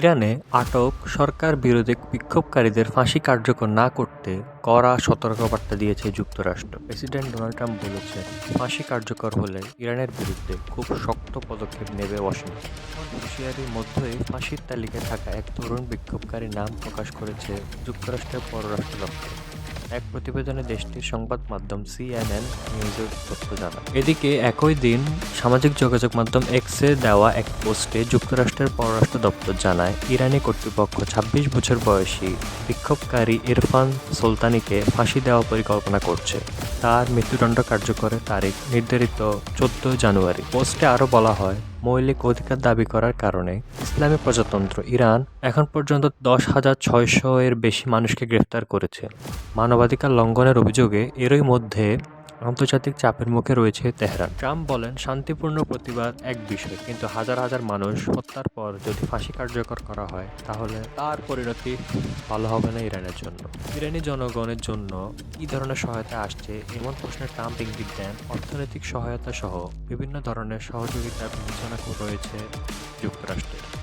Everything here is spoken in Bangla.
ইরানে আটক সরকার বিরোধী বিক্ষোভকারীদের ফাঁসি কার্যকর না করতে কড়া সতর্কবার্তা দিয়েছে যুক্তরাষ্ট্র। প্রেসিডেন্ট ডোনাল্ড ট্রাম্প বলেছেন, ফাঁসি কার্যকর হলে ইরানের বিরুদ্ধে খুব শক্ত পদক্ষেপ নেবে ওয়াশিংটন। হুঁশিয়ারির মধ্যেই ফাঁসির তালিকায় থাকা এক তরুণ বিক্ষোভকারীর নাম প্রকাশ করেছে যুক্তরাষ্ট্রের পররাষ্ট্র দপ্তর। এক প্রতিবেদনে দেশটির সংবাদ মাধ্যম সিএনএন নিউজের তথ্য জানায়। এদিকে একই দিন সামাজিক যোগাযোগ মাধ্যম এক্সে দেওয়া এক পোস্টে যুক্তরাষ্ট্রের পররাষ্ট্র দপ্তর জানায়, ইরানি কর্তৃপক্ষ ছাব্বিশ বছর বয়সী বিক্ষোভকারী ইরফান সুলতানিকে ফাঁসি দেওয়া পরিকল্পনা করছে। তার মৃত্যুদণ্ড কার্যকরের তারিখ নির্ধারিত চোদ্দ জানুয়ারি। পোস্টে আরও বলা হয় মৌলিক অধিকার দাবি করার কারণে ইসলামী প্রজাতন্ত্র ইরান এখন পর্যন্ত দশ হাজার ছয়শো এর বেশি মানুষকে গ্রেফতার করেছে। মানবাধিকার লঙ্ঘনের অভিযোগে এরই মধ্যে আন্তর্জাতিক চাপের মুখে রয়েছে তেহরান। ট্রাম্প বলেন, শান্তিপূর্ণ প্রতিবাদ এক বিষয়, কিন্তু হাজার হাজার মানুষ হত্যার পর যদি ফাঁসি কার্যকর করা হয়, তাহলে তার পরিণতি ভালো হবে না ইরানের জন্য। ইরানি জনগণের জন্য কী ধরনের সহায়তা আসছে এমন প্রশ্নে ট্রাম্প ইঙ্গিত দেন। অর্থনৈতিক সহায়তা সহ বিভিন্ন ধরনের সহযোগিতা বিবেচনা রয়েছে যুক্তরাষ্ট্রের।